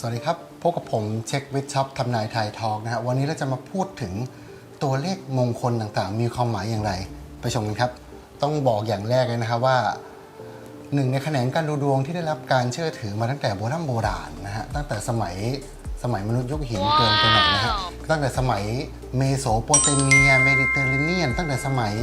สวัสดีครับ พบกับผมเช็ควิทช็อปทำนายไทยทองนะฮะวันนี้เราจะมาพูดถึงตัวเลขมงคลต่างๆ มีความหมายอย่างไร ไปชมกันครับ ต้องบอกอย่างแรกเลยนะครับว่าหนึ่งในแขนงการดูดวงที่ได้รับการเชื่อถือมาตั้งแต่โบราณโบราณนะฮะตั้งแต่สมัยสมัยมนุษย์ยุคหินเกินไปหน่อยนะฮะตั้งแต่สมัยเมโสโปเตเมียเมดิเตอร์เรเนียน ตั้งแต่สมัย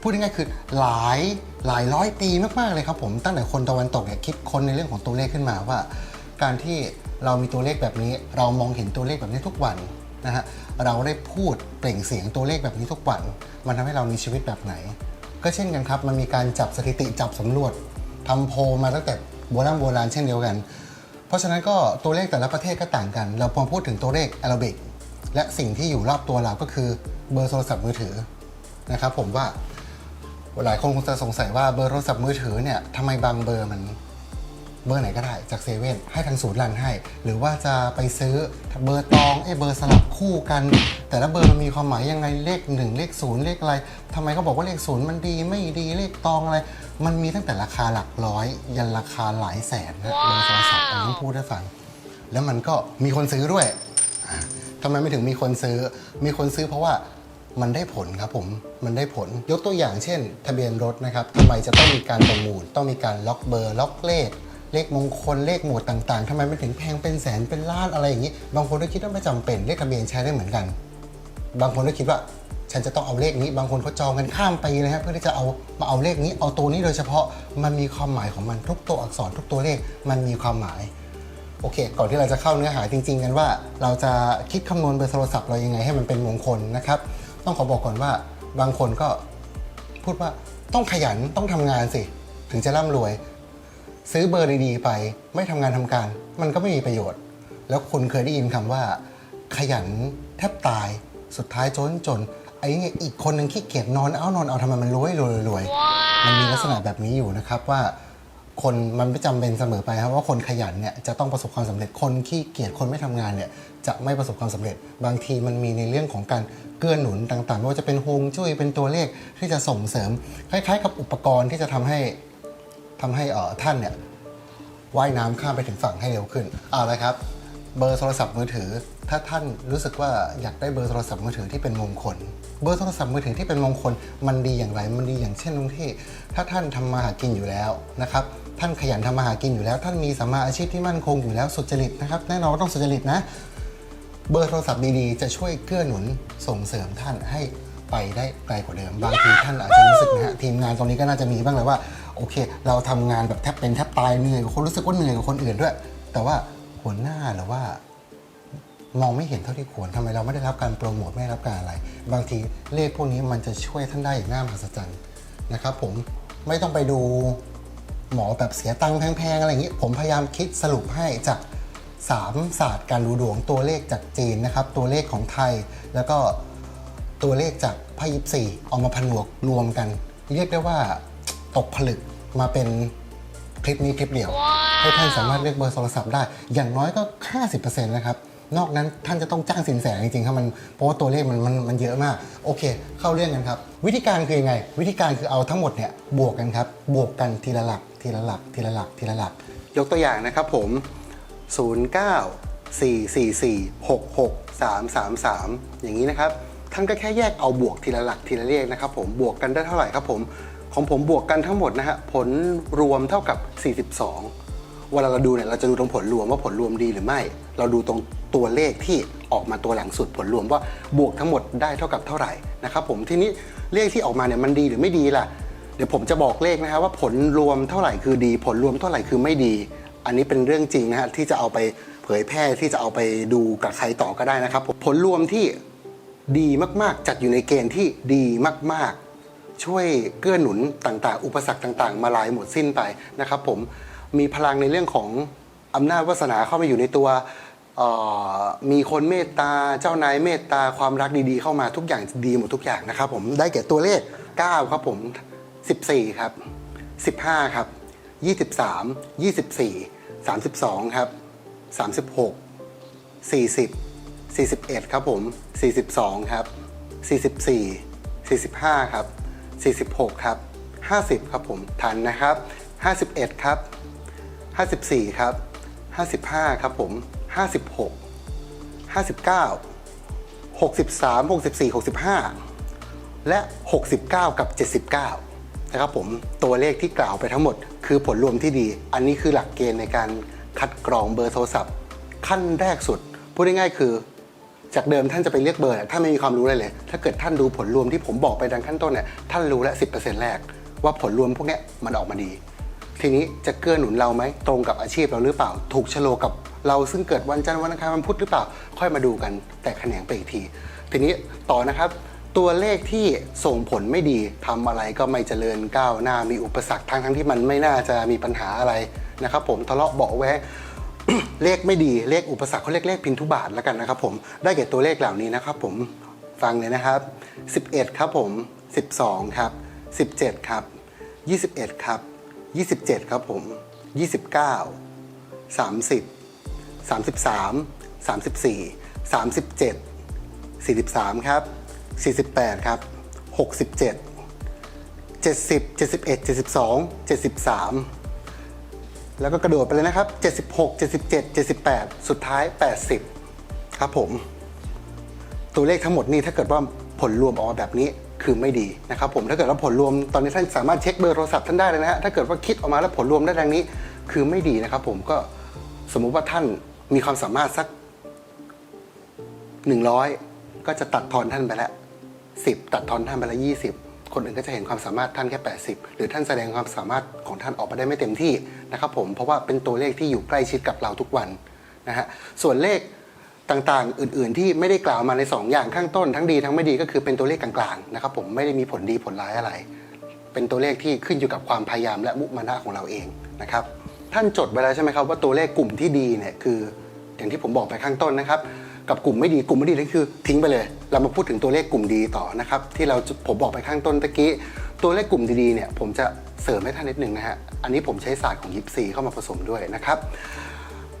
พูดง่ายๆคือหลายหลายร้อยปีมากๆเลยครับผมตั้งแต่คนตะวันตกเนี่ยคิดค้นในเรื่องของตัวเลขขึ้นมาว่า การที่เรามีตัวเลขแบบนี้ เรามองเห็นตัวเลขแบบนี้ทุกวันนะฮะเราได้พูดเปล่งเสียงตัวเลขแบบนี้ทุกวัน มันทำให้เรามีชีวิตแบบไหน ก็เช่นกันครับ มันมีการจับสถิติจับสำรวจทำโพมาตั้งแต่โบราณโบราณเช่นเดียวกัน เพราะฉะนั้นก็ตัวเลขแต่ละประเทศก็ต่างกัน เราพอพูดถึงตัวเลขอโรบิกและสิ่งที่อยู่รอบตัวเราก็คือเบอร์โทรศัพท์มือถือนะครับผมว่าหลายคนคงจะสงสัยว่าเบอร์โทรศัพท์มือถือเนี่ยทำไมบางเบอร์มัน เบอร์ไหนก็ได้จากเซเว่นให้ทางศูนย์รันให้ หรือว่าจะไปซื้อเบอร์ตองเอยเบอร์สลับคู่กัน แต่ละเบอร์มันมีความหมายยังไงเลขหนึ่งเลขศูนย์เลขอะไรทำไมเขาบอกว่าเลขศูนย์มันดีไม่ดีเลขตองอะไร มันมีตั้งแต่ราคาหลักร้อย ยันราคาหลายแสนนะเบอร์โทรศัพท์อันนี้พูดให้ฟัง แล้วมันก็มีคนซื้อด้วยอะทำไมไม่ถึงมีคนซื้อ มีคนซื้อเพราะว่ามันได้ผลครับผม มันได้ผล ยกตัวอย่างเช่น ทะเบียนรถนะครับทำไมจะต้องมีการประมูล ต้องมีการล็อกเบอร์ ล็อกเลข เลขมงคลเลขหมวดต่างๆทำไมไม่ถึงแพงเป็นแสนเป็นล้านอะไรอย่างนี้ บางคนก็คิดว่าไม่จำเป็นเลขทะเบียนใช้ได้เหมือนกัน บางคนก็คิดว่าฉันจะต้องเอาเลขนี้ บางคนเขาจองกันข้ามปีนะฮะเพื่อที่จะเอามาเอาเลขนี้ เอาตัวนี้โดยเฉพาะมันมีความหมายของมันทุกตัวอักษรทุกตัวเลขมันมีความหมายโอเค ก่อนที่เราจะเข้าเนื้อหาจริง ๆ กันว่า เราจะคิดคำนวณเบอร์โทรศัพท์เรายังไงให้มันเป็นมงคลนะครับ ต้องขอบอกก่อนว่าบางคนก็พูดว่าต้องขยันต้องทำงานสิ ถึงจะร่ำรวย ซื้อเบอร์ดีๆไป ไม่ทำงานทำการ มันก็ไม่มีประโยชน์ แล้วคุณเคยได้ยินคำว่า ขยันแทบตายสุดท้ายจนจนไอ้เนี่ยอีกคนหนึ่งขี้เกียจนอนเอานอนเอาทำไมมันรวยรวยรวยมันมีลักษณะแบบนี้อยู่นะครับว่า คนมันไม่จำเป็นเสมอไปครับว่าคนขยันเนี่ยจะต้องประสบความสำเร็จคนขี้เกียจคนไม่ทำงานเนี่ยจะไม่ประสบความสำเร็จ บางทีมันมีในเรื่องของการเกื้อหนุนต่างๆไม่ว่าจะเป็นฮวงจุ้ยเป็นตัวเลขที่จะส่งเสริม คล้ายๆ กับอุปกรณ์ที่จะทำให้ ทำให้เอ่อท่านเนี่ยว่ายน้ำข้ามไปถึงฝั่งให้เร็วขึ้นเอาละครับ เบอร์โทรศัพท์มือถือ ถ้าท่านรู้สึกว่าอยากได้เบอร์โทรศัพท์มือถือที่เป็นมงคล เบอร์โทรศัพท์มือถือที่เป็นมงคล มันดีอย่างไร มันดีอย่างเช่นตรงที่ ถ้าท่านทำมาหากินอยู่แล้วนะครับ ท่านขยันทำมาหากินอยู่แล้ว ท่านมีสัมมาอาชีพที่มั่นคงอยู่แล้วสุจริตนะครับ แน่นอนว่าต้องสุจริตนะ เบอร์โทรศัพท์ดีๆ จะช่วยเกื้อหนุนส่งเสริมท่านให้ไปได้ไกลกว่าเดิม บางทีท่านอาจจะรู้สึกนะฮะทีมงานตรงนี้ก็น่าจะมีบ้างแหละว่า โอเค เราทำงานแบบแทบเป็นแทบตายเหนื่อยกว่าคนรู้สึกว่าเหนื่อยกว่าคนอื่นด้วย แต่ว่าหัวหน้าหรือว่ามองไม่เห็นเท่าที่ควรทำไมเราไม่ได้รับการโปรโมทไม่ได้รับการอะไร บางทีเลขพวกนี้มันจะช่วยท่านได้อย่างน่ามหัศจรรย์นะครับผมไม่ต้องไปดูหมอแบบเสียตังค์แพงๆอะไรอย่างนี้ ผมพยายามคิดสรุปให้จากสามศาสตร์การดูดวงตัวเลขจากจีนนะครับ ตัวเลขของไทย แล้วก็ตัวเลขจากพยิบสี่เอามาผนวกรวมกัน เรียกได้ว่า ตกผลึกมาเป็นคลิปนี้คลิปเดียว ให้ท่านสามารถเลือกเบอร์โทรศัพท์ได้ อย่างน้อยก็ 50%นะครับ นอกนั้นท่านจะต้องจ้างสินแสจริงๆครับมันเพราะว่าตัวเลขมันมันมันเยอะมาก โอเค เข้าเรื่องกันครับ วิธีการคือยังไง วิธีการคือเอาทั้งหมดเนี่ยบวกกันครับ บวกกันทีละหลัก ทีละหลัก ทีละหลัก ทีละหลัก ยกตัวอย่างนะครับผม 09 444 66 333 อย่างนี้นะครับ ท่านก็แค่แยกเอาบวกทีละหลักทีละเลขนะครับผม บวกกันได้เท่าไหร่ครับผม ของผมบวกกันทั้งหมดนะฮะผลรวมเท่ากับ 42 เวลาเราดูเนี่ยเราจะดูตรงผลรวมว่าผลรวมดีหรือไม่ เราดูตรงตัวเลขที่ออกมาตัวหลังสุดผลรวมว่าบวกทั้งหมดได้เท่ากับเท่าไหร่นะครับผมทีนี้เลขที่ออกมาเนี่ยมันดีหรือไม่ดีล่ะ เดี๋ยวผมจะบอกเลขนะครับว่าผลรวมเท่าไหร่คือดี ผลรวมเท่าไหร่คือไม่ดี อันนี้เป็นเรื่องจริงนะฮะที่จะเอาไปเผยแพร่ที่จะเอาไปดูกับใครต่อก็ได้นะครับผมผลรวมที่ดีมากๆ จัดอยู่ในเกณฑ์ที่ดีมากๆ ช่วยเกื้อหนุนต่างๆ อุปสรรคต่างๆ มาลายหมดสิ้นไปนะครับผมมีพลังในเรื่องของอำนาจวาสนาเข้ามาอยู่ในตัวมีคนเมตตาเจ้านายเมตตาความรักดีๆ เข้ามาทุกอย่างดีหมดทุกอย่างนะครับผมได้แก่ตัวเลข 9 ครับผม 14 ครับ 15 ครับ 23 24 32 ครับ 36 40 41 ครับผม 42 ครับ 44 45 ครับ 46 ครับ 50 ครับผมทันนะครับ 51 ครับ 54 ครับ 55 ครับผม 56 59 63 64 65 และ 69 กับ 79 นะครับผม ตัวเลขที่กล่าวไปทั้งหมด คือผลรวมที่ดี อันนี้คือหลักเกณฑ์ในการคัดกรองเบอร์โทรศัพท์ ขั้นแรกสุด พูดง่ายๆคือ จากเดิมท่านจะไปเรียกเบอร์ท่านไม่มีความรู้อะไรเลย ถ้าเกิดท่านดูผลรวมที่ผมบอกไปดังขั้นต้นเนี่ยท่านรู้แล้ว10%แรก ว่าผลรวมพวกนี้มันออกมาดี ทีนี้จะเกื้อหนุนเราไหมตรงกับอาชีพเราหรือเปล่า ถูกชะโลกับเราซึ่งเกิดวันจันทร์วันอังคารวันพุธหรือเปล่า ค่อยมาดูกันแต่แขนงไปอีกที ทีนี้ต่อนะครับตัวเลขที่ส่งผลไม่ดีทำอะไรก็ไม่เจริญก้าวหน้ามีอุปสรรคทั้งทั้งที่มันไม่น่าจะมีปัญหาอะไรนะครับผมทะเลาะเบาะแวง เลขไม่ดีเลขอุปสรรคเขาเรียกเลขพินทุบาทแล้วกันนะครับผมได้แก่ตัวเลขเหล่านี้นะครับผมฟังเลยนะครับ 11 ครับผม 12 ครับ 17 ครับ 21 ครับ 27 ครับผม 29 30 33 34 37 43 ครับ 48 ครับ 67 70 71 72 73 แล้วก็กระโดดไปเลยนะครับ 76 77 78 สุดท้าย 80 ครับผม ตัวเลขทั้งหมดนี่ถ้าเกิดว่าผลรวมออกมาแบบนี้คือไม่ดีนะครับผมถ้าเกิดว่าผลรวมตอนนี้ท่านสามารถเช็คเบอร์โทรศัพท์ท่านได้เลยนะฮะถ้าเกิดว่าคิดออกมาแล้วผลรวมได้ดังนี้ คือไม่ดีนะครับผมก็สมมุติว่าท่านมีความสามารถสัก 100 ก็จะตัดทอนท่านไปแล้ว10 ตัดทอนท่านไปแล้ว20 คนอื่นก็จะเห็นความสามารถท่านแค่ 80 หรือท่านแสดงความสามารถของท่านออกมาได้ไม่เต็มที่นะครับผมเพราะว่าเป็นตัวเลขที่อยู่ใกล้ชิดกับเราทุกวันนะฮะส่วนเลขต่างๆ อื่นๆ ที่ไม่ได้กล่าวมาใน 2 อย่างข้างต้น ทั้งดีทั้งไม่ดีก็คือเป็นตัวเลขกลางๆนะครับผมไม่ได้มีผลดีผลร้ายอะไร เป็นตัวเลขที่ขึ้นอยู่กับความพยายามและมุมานะของเราเองนะครับท่านจดไว้แล้วใช่ไหมครับว่าตัวเลขกลุ่มที่ดีเนี่ยคืออย่างที่ผมบอกไปข้างต้นนะครับ กับกลุ่มไม่ดีกลุ่มไม่ดีนั่นคือทิ้งไปเลย เรามาพูดถึงตัวเลขกลุ่มดีต่อนะครับที่เราผมบอกไปข้างต้นตะกี้ตัวเลขกลุ่มดีๆเนี่ยผมจะเสริมให้ท่านนิดหนึ่งนะฮะอันนี้ผมใช้ศาสตร์ของยิปซีเข้ามาผสมด้วยนะครับ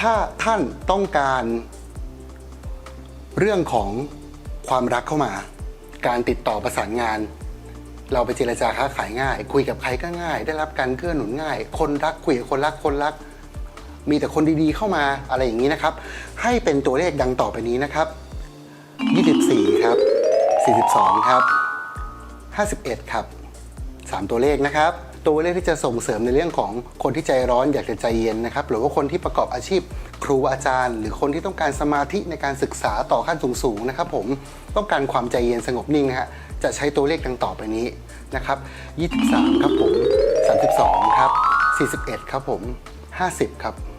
ถ้าท่านต้องการเรื่องของความรักเข้ามา การติดต่อประสานงาน เราไปเจรจาค้าขายง่าย คุยกับใครก็ง่าย ได้รับการเกื้อหนุนง่าย คนรักคุยกับคนรักคนรัก มีแต่คนดีๆเข้ามาอะไรอย่างนี้นะครับ ให้เป็นตัวเลขดังต่อไปนี้นะครับ 24 ครับ 42 ครับ 51 ครับ 3 ตัวเลขนะครับตัวเลขที่จะส่งเสริมในเรื่องของคนที่ใจร้อนอยากจะใจเย็นนะครับ หรือว่าคนที่ประกอบอาชีพครูอาจารย์ หรือคนที่ต้องการสมาธิในการศึกษาต่อขั้นสูงๆนะครับ ผมต้องการความใจเย็นสงบนิ่งนะฮะจะใช้ตัวเลขดังต่อไปนี้นะครับ 23 ครับผม 32 ครับ 41 ครับผม 50 ครับ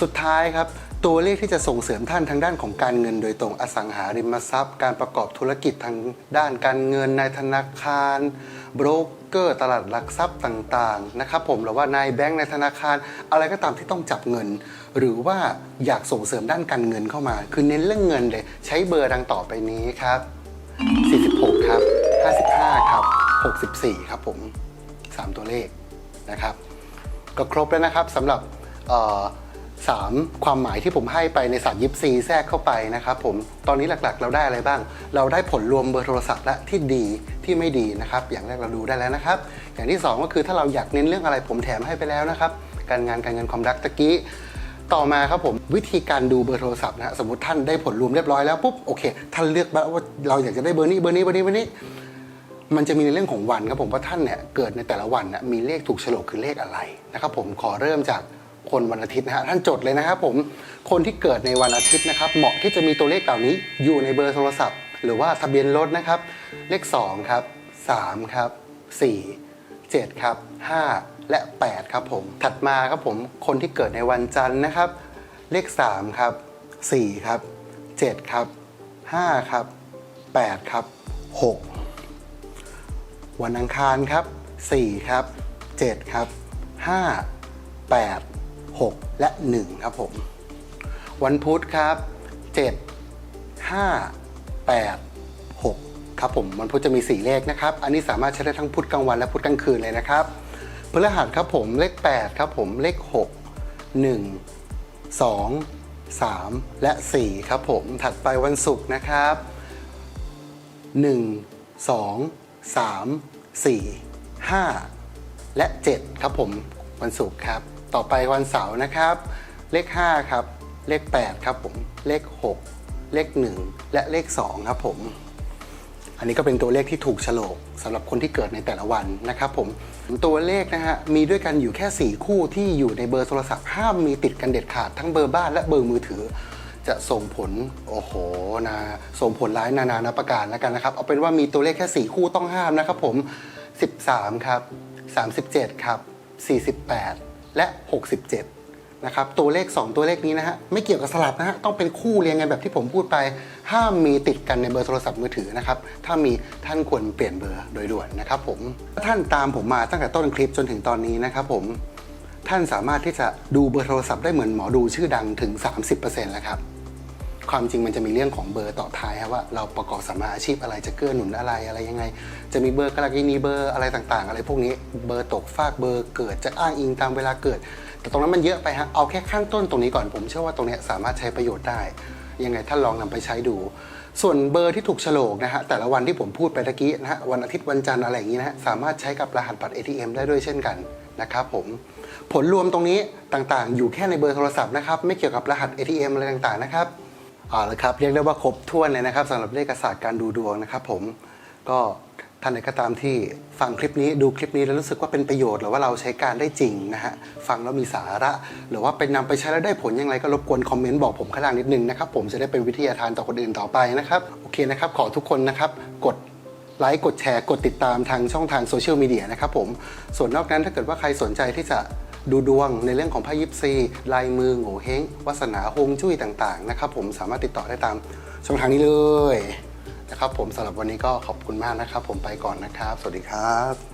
สุดท้ายครับตัวเลขที่จะส่งเสริมท่านทางด้านของการเงินโดยตรงอสังหาริมทรัพย์ การประกอบธุรกิจทางด้านการเงินในธนาคารโบรกเกอร์ตลาดหลักทรัพย์ต่างๆนะครับผมหรือว่านายแบงค์ในธนาคาร อะไรก็ตามที่ต้องจับเงิน หรือว่าอยากส่งเสริมด้านการเงินเข้ามา คือเน้นเรื่องเงินเลยใช้เบอร์ดังต่อไปนี้ครับ 46 ครับ 55 ครับ 64 ครับผม 3 ตัวเลขนะครับ ก็ครบแล้วนะครับสำหรับ เอ่อสามความหมายที่ผมให้ไปในศาสตร์ยิปซีแทรกเข้าไปนะครับผมตอนนี้หลักๆ เราได้อะไรบ้าง เราได้ผลรวมเบอร์โทรศัพท์และที่ดีที่ไม่ดีนะครับ อย่างแรกเราดูได้แล้วนะครับ อย่างที่สองก็คือถ้าเราอยากเน้นเรื่องอะไรผมแถมให้ไปแล้วนะครับ การงานการเงินความรักตะกี้ต่อมาครับผมวิธีการดูเบอร์โทรศัพท์นะสมมติท่านได้ผลรวมเรียบร้อยแล้วปุ๊บโอเคท่านเลือกวว่าเราอยากจะได้เบอร์นี้เบอร์นี้เบอร์นี้เบอร์นี้มันจะมีในเรื่องของวันครับผมว่าท่านเนี่ยเกิดในแต่ละวันนะมีเลขถูกโฉลกคือเลขอะไรนะครับผมขอเริ่มจาก คนวันอาทิตย์นะฮะท่านจดเลยนะครับผมคนที่เกิดในวันอาทิตย์นะครับ เหมาะที่จะมีตัวเลขเหล่านี้อยู่ในเบอร์โทรศัพท์ หรือว่าทะเบียนรถนะครับ เลข2ครับ3ครับ4 7ครับ5 และ 8 ครับผม ถัดมาครับผมคนที่เกิดในวันจันทร์นะครับ เลข3ครับ4ครับ7ครับ5ครับ8ครับ6 วันอังคารครับ4ครับ7ครับ5 8 6 และ 1 ครับผม วันพุธครับ 7 5 8 6 ครับผมวันพุธจะมี 4 เลขนะครับ อันนี้สามารถใช้ได้ทั้งพุธกลางวันและพุธกลางคืนเลยนะครับพฤหัสครับผมเลข 8 ครับผมเลข 6 1 2 3 และ 4 ครับผมถัดไปวันศุกร์นะครับ 1 2 3 4 5 และ 7 ครับผมวันศุกร์ครับ ต่อไปวันเสาร์นะครับ เลข 5 ครับ เลข 8 ครับผม เลข 6 เลข 1 และเลข 2 ครับผม อันนี้ก็เป็นตัวเลขที่ถูกโฉลกสำหรับคนที่เกิดในแต่ละวันนะครับผม ตัวเลขนะฮะมีด้วยกันอยู่แค่ 4 คู่ที่อยู่ในเบอร์โทรศัพท์ห้ามมีติดกันเด็ดขาดทั้งเบอร์บ้านและเบอร์มือถือจะส่งผลโอ้โหนะส่งผลร้ายนานานาประการแล้วกันนะครับ เอาเป็นว่ามีตัวเลขแค่ 4 คู่ต้องห้ามนะครับผม 13 ครับ 37 ครับ 48 และ 67 นะครับ ตัวเลข 2 ตัวเลขนี้นะฮะ ไม่เกี่ยวกับสลับนะฮะ ต้องเป็นคู่เรียงกันแบบที่ผมพูดไป ห้ามมีติดกันในเบอร์โทรศัพท์มือถือนะครับ ถ้ามีท่านควรเปลี่ยนเบอร์โดยด่วนนะครับผม ถ้าท่านตามผมมาตั้งแต่ต้นคลิปจนถึงตอนนี้นะครับผม ท่านสามารถที่จะดูเบอร์โทรศัพท์ได้เหมือนหมอดูชื่อดังถึง 30%แล้วครับ ความจริงมันจะมีเรื่องของเบอร์ต่อท้ายครับว่าเราประกอบสัมมาอาชีพอะไรจะเกื้อหนุนอะไรอะไรยังไง จะมีเบอร์กรกินีเบอร์อะไรต่างๆ อะไรพวกนี้เบอร์ตกฟากเบอร์เกิดจะอ้างอิงตามเวลาเกิด แต่ตรงนั้นมันเยอะไปฮะเอาแค่ข้างต้นตรงนี้ก่อนผมเชื่อว่าตรงนี้สามารถใช้ประโยชน์ได้ ยังไงท่านลองนำไปใช้ดู ส่วนเบอร์ที่ถูกฉลกนะฮะแต่ละวันที่ผมพูดไปตะกี้นะฮะวันอาทิตย์วันจันทร์อะไรอย่างนี้นะฮะสามารถใช้กับรหัสบัตร ATM ได้ด้วยเช่นกันนะครับผมผลรวมตรงนี้ต่างๆ อยู่แค่ในเบอร์โทรศัพท์นะครับไม่เกี่ยวกับรหัส ATM อะไรต่างๆนะครับ เอาละครับเรียกได้ว่าครบถ้วนเลยนะครับสำหรับเลขศาสตร์การดูดวงนะครับ ผมก็ท่านใดก็ตามที่ฟังคลิปนี้ดูคลิปนี้แล้วรู้สึกว่าเป็นประโยชน์หรือว่าเราใช้การได้จริงนะฮะฟังแล้วมีสาระ หรือว่าไปนำไปใช้แล้วได้ผลอย่างไรก็รบกวนคอมเมนต์บอกผมข้างล่างนิดนึงนะครับผมจะได้เป็นวิทยาทานต่อคนอื่นต่อไปนะครับโอเคนะครับขอทุกคนนะครับกดไลค์กดแชร์ กดติดตามทางช่องทางโซเชียลมีเดียนะครับผมส่วนนอกนั้นถ้าเกิดว่าใครสนใจที่จะ ดูดวงในเรื่องของไพ่ยิปซีลายมือโง่เฮงวาสนาฮงจุ้ยต่างๆนะครับผมสามารถติดต่อได้ตามช่องทางนี้เลยนะครับผมสำหรับวันนี้ก็ขอบคุณมากนะครับ ผมไปก่อนนะครับ สวัสดีครับ